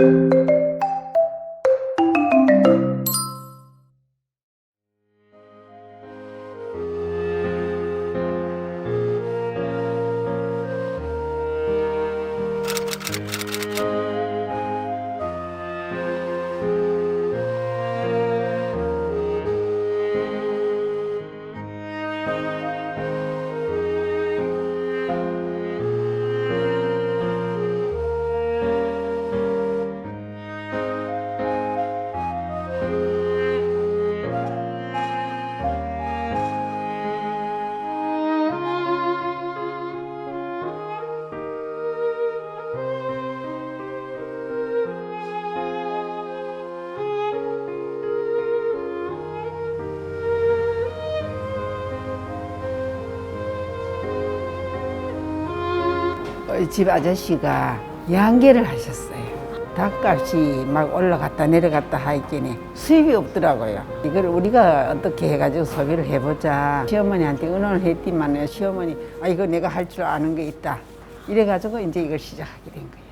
어, 집 아저씨가 양계를 하셨어요. 닭값이 막 올라갔다 내려갔다 하기에 수입이 없더라고요. 이걸 우리가 어떻게 해가지고 소비를 해보자. 시어머니한테 의논을 했지만 시어머니 아 이거 내가 할 줄 아는 게 있다. 이래가지고 이제 이걸 시작하게 된 거예요.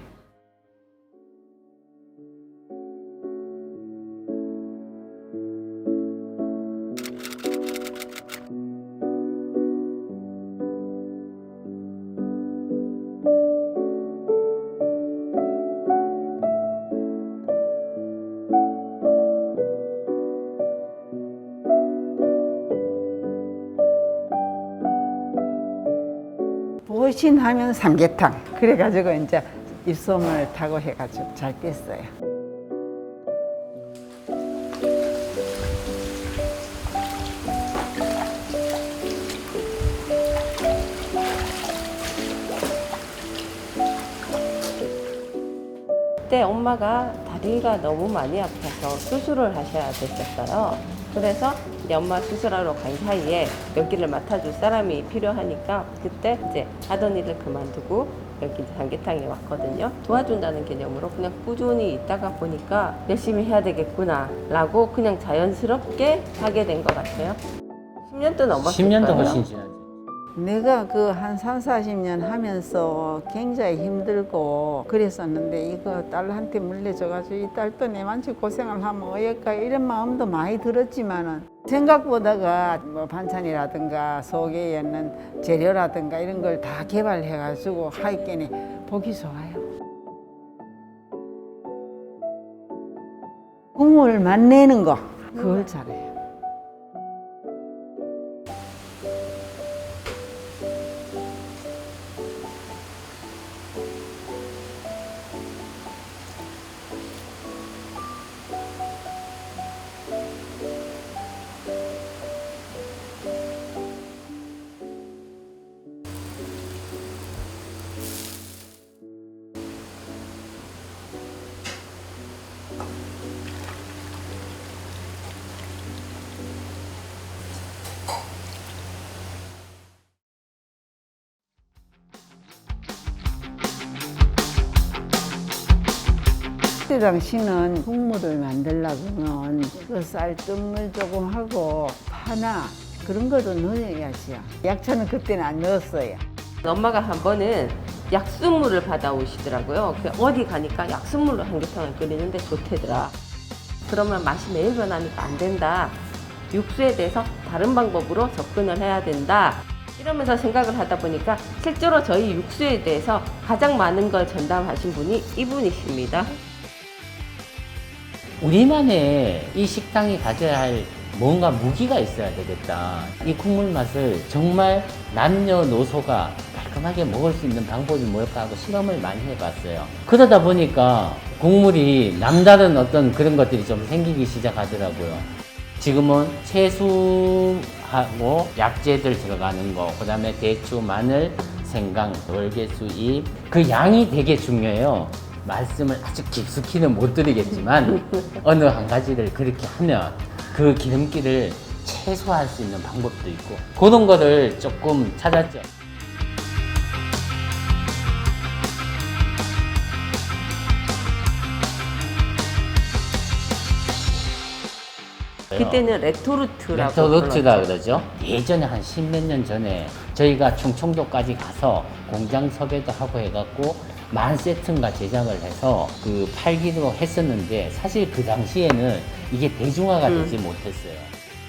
보신하면 삼계탕. 그래가지고 이제 입소문을 타고 해가지고 잘 됐어요. 그때 엄마가 다리가 너무 많이 아파서 수술을 하셔야 됐었어요. 그래서 이제 엄마 수술하러 간 사이에 여기를 맡아줄 사람이 필요하니까 그때 이제 하던 일을 그만두고 여기 이제 삼계탕에 왔거든요. 도와준다는 개념으로 그냥 꾸준히 있다가 보니까 열심히 해야 되겠구나 라고 그냥 자연스럽게 하게 된 것 같아요. 10년도 넘었어요. 10년도 훨씬 지나지. 내가 그 한 3, 40년 하면서 굉장히 힘들고 그랬었는데 이거 딸한테 물려줘가지고 이 딸도 내만치 고생을 하면 어떨까 이런 마음도 많이 들었지만은 생각보다가 뭐 반찬이라든가 속에 있는 재료라든가 이런 걸 다 개발해가지고 하이끼니 보기 좋아요. 국물 맛내는 거 그걸 잘해요. 그때 당시는 국물을 만들려면 그 쌀뜨물 조금 하고 파나 그런 거도 넣어야지요. 약초는 그때는 안 넣었어요. 엄마가 한 번은 약수물을 받아오시더라고요. 그 어디 가니까 약수물로 삼계탕을 끓이는데 좋대더라. 그러면 맛이 매일 변하니까 안 된다. 육수에 대해서 다른 방법으로 접근을 해야 된다. 이러면서 생각을 하다 보니까 실제로 저희 육수에 대해서 가장 많은 걸 전담하신 분이 이분이십니다. 우리만의 이 식당이 가져야 할 뭔가 무기가 있어야 되겠다. 이 국물 맛을 정말 남녀노소가 깔끔하게 먹을 수 있는 방법이 뭘까 하고 실험을 많이 해봤어요. 그러다 보니까 국물이 남다른 어떤 그런 것들이 좀 생기기 시작하더라고요. 지금은 채수하고 약재들 들어가는 거, 그 다음에 대추, 마늘, 생강, 월계수, 잎. 그 양이 되게 중요해요. 말씀을 아주 깊숙이는 못 드리겠지만 어느 한 가지를 그렇게 하면 그 기름기를 최소화할 수 있는 방법도 있고 그런 거를 조금 찾았죠. 그때는 레토르트라고 레토르트라 불렀죠. 그러죠. 예전에 한 십몇 년 전에 저희가 충청도까지 가서 공장 섭외도 하고 해갖고 만 세트인가 제작을 해서 그 팔기도 했었는데 사실 그 당시에는 이게 대중화가 음. 되지 못했어요.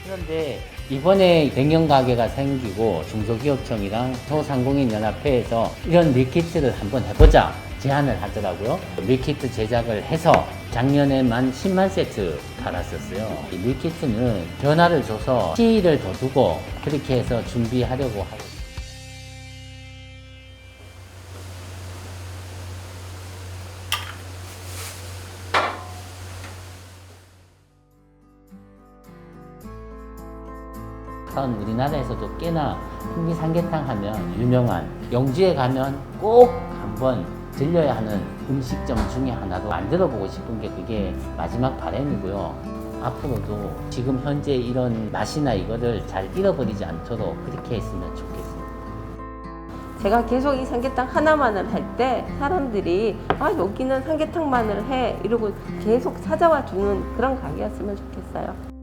그런데 이번에 백년 가게가 생기고 중소기업청이랑 소상공인 연합회에서 이런 밀키트를 한번 해보자 제안을 하더라고요. 밀키트 제작을 해서 작년에 만 10만 세트 팔았었어요. 이 밀키트는 변화를 줘서 시일을 더 두고 그렇게 해서 준비하려고 하고 우리나라에서도 꽤나 풍미 삼계탕 하면 유명한 영주에 가면 꼭 한번 들려야 하는 음식점 중에 하나로 만들어 보고 싶은 게 그게 마지막 바람이고요. 앞으로도 지금 현재 이런 맛이나 이거를 잘 잃어버리지 않도록 그렇게 했으면 좋겠습니다. 제가 계속 이 삼계탕 하나만을 할 때 사람들이 아 여기는 삼계탕만을 해 이러고 계속 찾아와 주는 그런 가게였으면 좋겠어요.